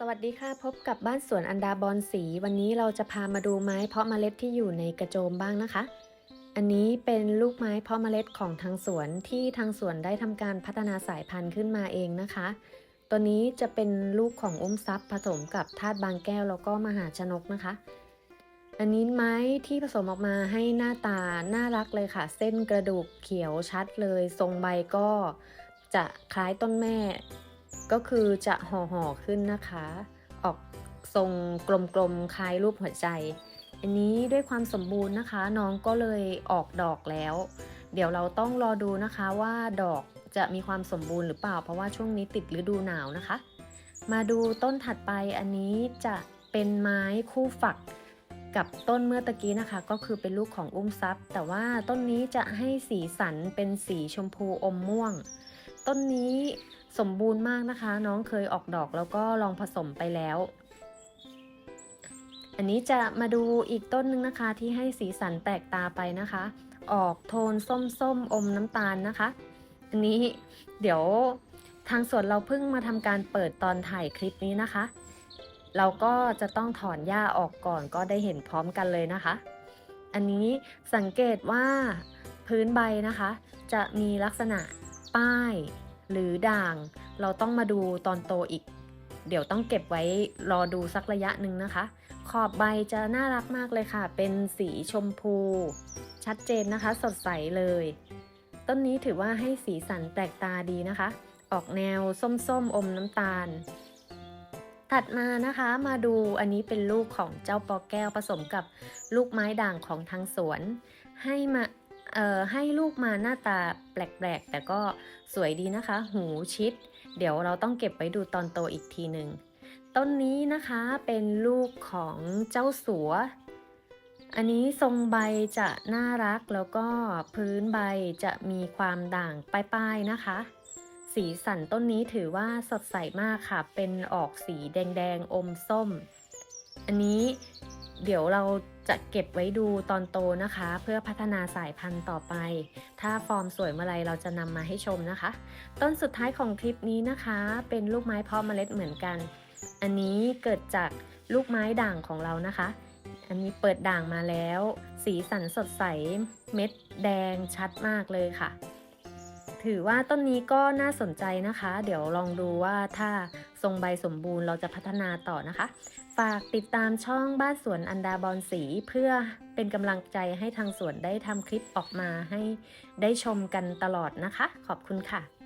สวัสดีค่ะพบกับบ้านสวนอันดาบอนสี วันนี้เราจะพามาดูไม้เพาะเมล็ดที่อยู่ในกระโจมบ้างนะคะ อันนี้เป็นลูกไม้เพาะเมล็ดของทางสวนที่ทางสวนได้ทำการพัฒนาสายพันธุ์ขึ้นมาเองนะคะ ตัวนี้จะเป็นลูกของอุ้มซับผสมกับธาตุบางแก้วแล้วก็มหาชนกนะคะ อันนี้ไม้ที่ผสมออกมาให้หน้าตาน่ารักเลยค่ะ เส้นกระดูกเขียวชัดเลย ทรงใบก็จะคล้ายต้นแม่ ก็คือจะห่อห่อๆขึ้นนะคะ ออกทรงกลมๆคล้ายรูปหัวใจ อันนี้ด้วยความสมบูรณ์นะคะ น้องก็เลยออกดอกแล้ว เดี๋ยวเราต้องรอดูนะคะว่าดอกจะมีความสมบูรณ์หรือเปล่า เพราะว่าช่วงนี้ติดฤดูหนาวนะคะ มาดูต้นถัดไปอันนี้จะเป็นไม้คู่ฝักกับต้นเมื่อตะกี้นะคะ ก็คือเป็นลูกของอุ้มซับแต่ว่าต้นนี้จะให้สีสันเป็นสีชมพูอมม่วง ต้นนี้ สมบูรณ์มากนะคะ น้องเคยออกดอกแล้วก็ลองผสมไปแล้ว อันนี้จะมาดูอีกต้นหนึ่งนะคะที่ให้สีสันแตกตาไปนะคะ ออกโทนส้มๆอมน้ำตาลนะคะ อันนี้เดี๋ยวทางสวนเราเพิ่งมาทำการเปิดตอนถ่ายคลิปนี้นะคะ เราก็จะต้องถอนหญ้าออกก่อนก็ได้เห็นพร้อมกันเลยนะคะ อันนี้สังเกตว่าพื้นใบนะคะ จะมีลักษณะป้าย หรือด่าง เราต้องมาดูตอนโตอีก เดี๋ยวต้องเก็บไว้รอดูสักระยะหนึ่งนะคะ ขอบใบจะน่ารักมากเลยค่ะ เป็นสีชมพู ชัดเจนนะคะ สดใสเลย ต้นนี้ถือว่าให้สีสันแปลกตาดีนะคะ ออกแนวส้มๆอมน้ำตาลถัดมานะคะมาดูอันนี้เป็นลูกของเจ้าปอแก้วผสมกับลูกไม้ด่างของทางสวน ให้มา ให้ลูกมาหน้าตาแปลกๆ แต่ก็สวยดีนะคะ หูชิด เดี๋ยวเราต้องเก็บไว้ดูตอนโตอีกทีหนึ่งต้นนี้นะคะเป็นลูกของเจ้าสัว อันนี้ทรงใบจะน่ารักแล้วก็พื้นใบจะมีความด่างป้ายๆนะคะ สีสันต้นนี้ถือว่าสดใสมากค่ะ เป็นออกสีแดงๆ อมส้ม อันนี้ เดี๋ยวเราจะเก็บไว้ดูตอนโตนะคะ เพื่อพัฒนาสายพันธุ์ต่อไป ถ้าฟอร์มสวยเมื่อไรเราจะนำมาให้ชมนะคะ ต้นสุดท้ายของคลิปนี้นะคะ เป็นลูกไม้เพาะเมล็ดเหมือนกัน อันนี้เกิดจากลูกไม้ด่างของเรานะคะ อันนี้เปิดด่างมาแล้ว สีสันสดใสเม็ดแดงชัดมากเลยค่ะ ถือว่าต้นนี้ก็น่าสนใจนะคะ เดี๋ยวลองดูว่าถ้าทรงใบสมบูรณ์เราจะพัฒนาต่อนะคะ ฝากติดตามช่องบ้านสวนอันดาบอนสี เพื่อเป็นกำลังใจให้ทางสวนได้ทำคลิปออกมาให้ได้ชมกันตลอดนะคะ ขอบคุณค่ะ